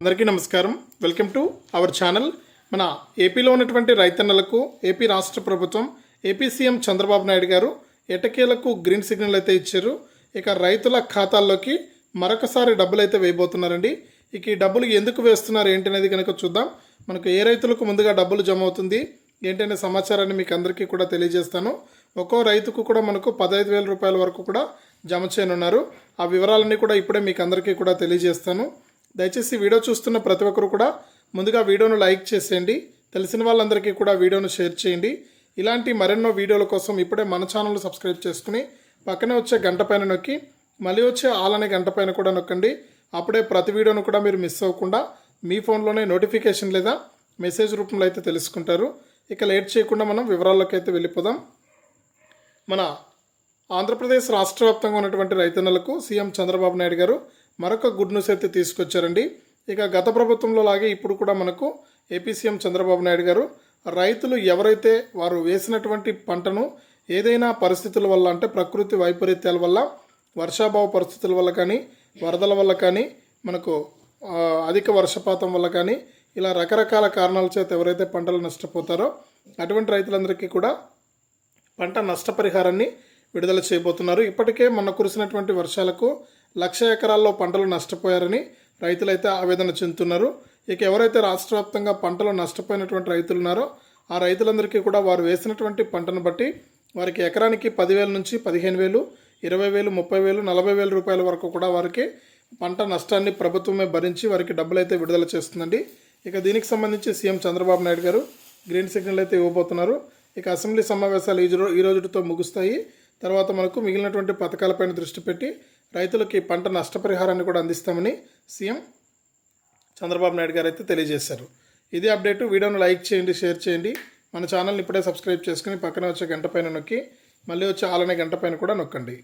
అందరికీ నమస్కారం. Welcome to our channel. మన ఏపీలో ఉన్నటువంటి రైతన్నలకు ఏపీ రాష్ట్ర ప్రభుత్వం ఏపీ సీఎం చంద్రబాబు నాయుడు గారు ఎటకేలకు గ్రీన్ సిగ్నల్ అయితే ఇచ్చారు. ఇక రైతుల ఖాతాల్లోకి మరొకసారి డబ్బులు అయితే వేయబోతున్నారండి. ఇక ఈ డబ్బులు ఎందుకు వేస్తున్నారు ఏంటనేది కనుక చూద్దాం. మనకు ఏ రైతులకు ముందుగా డబ్బులు జమ అవుతుంది? ఏంటనే సమాచారాన్ని మీకు అందరికీ కూడా తెలియజేస్తాను. ఒక్కో రైతుకు కూడా మనకు పదహైదు వేల రూపాయల వరకు కూడా జమ చేయనున్నారు. ఆ వివరాలన్నీ కూడా ఇప్పుడే మీకు అందరికీ కూడా తెలియజేస్తాను. దయచేసి వీడియో చూస్తున్న ప్రతి ఒక్కరు కూడా ముందుగా వీడియోను లైక్ చేసేయండి. తెలిసిన వాళ్ళందరికీ కూడా వీడియోను షేర్ చేయండి. ఇలాంటి మరెన్నో వీడియోల కోసం ఇప్పుడే మన ఛానల్ సబ్స్క్రైబ్ చేసుకుని పక్కనే వచ్చే గంట పైన నొక్కి మళ్ళీ వచ్చే ఆల్ అనే గంట పైన కూడా నొక్కండి. అప్పుడే ప్రతి వీడియోను కూడా మీరు మిస్ అవ్వకుండా మీ ఫోన్లోనే నోటిఫికేషన్ లేదా మెసేజ్ రూపంలో అయితే తెలుసుకుంటారు. ఇక లేట్ చేయకుండా మనం వివరాల్లోకి అయితే వెళ్ళిపోదాం. మన ఆంధ్రప్రదేశ్ రాష్ట్ర వ్యాప్తంగా ఉన్నటువంటి రైతన్నలకు సీఎం చంద్రబాబు నాయుడు గారు మరొక గుడ్ న్యూస్ అయితే తీసుకొచ్చారండి. ఇక గత ప్రభుత్వంలో లాగే ఇప్పుడు కూడా మనకు ఏపీ సీఎం చంద్రబాబు నాయుడు గారు రైతులు ఎవరైతే వారు వేసినటువంటి పంటను ఏదైనా పరిస్థితుల వల్ల అంటే ప్రకృతి వైపరీత్యాల వల్ల వర్షాభావ పరిస్థితుల వల్ల కానీ వరదల వల్ల కానీ మనకు అధిక వర్షపాతం వల్ల కానీ ఇలా రకరకాల కారణాల చేత ఎవరైతే పంటలు నష్టపోతారో అటువంటి రైతులందరికీ కూడా పంట నష్టపరిహారాన్ని విడుదల చేయబోతున్నారు. ఇప్పటికే మొన్న కురిసినటువంటి వర్షాలకు లక్ష ఎకరాల్లో పంటలు నష్టపోయారని రైతులైతే ఆవేదన చెందుతున్నారు. ఇక ఎవరైతే రాష్ట్ర వ్యాప్తంగా పంటలు నష్టపోయినటువంటి రైతులు ఉన్నారో ఆ రైతులందరికీ కూడా వారు వేసినటువంటి పంటను బట్టి వారికి ఎకరానికి పదివేల నుంచి పదిహేను వేలు ఇరవై వేలు ముప్పై వేలు నలభై వేల రూపాయల వరకు కూడా వారికి పంట నష్టాన్ని ప్రభుత్వమే భరించి వారికి డబ్బులు అయితే విడుదల చేస్తుందండి. ఇక దీనికి సంబంధించి సీఎం చంద్రబాబు నాయుడు గారు గ్రీన్ సిగ్నల్ అయితే ఇవ్వబోతున్నారు. ఇక అసెంబ్లీ సమావేశాలు ఈ రోజు ఈ రోజుతో ముగుస్తాయి. తర్వాత మనకు మిగిలినటువంటి పథకాలపైన దృష్టి పెట్టి రైతులకి పంట నష్టపరిహారాన్ని కూడా అందిస్తామని సీఎం చంద్రబాబు నాయుడు గారు అయితే తెలియజేశారు. ఇదే అప్డేట్ వీడియోను లైక్ చేయండి షేర్ చేయండి. మన ఛానల్ని ఇప్పుడే సబ్స్క్రైబ్ చేసుకుని పక్కన వచ్చే గంట పైన నొక్కి మళ్ళీ వచ్చే ఆలనే గంట పైన కూడా నొక్కండి.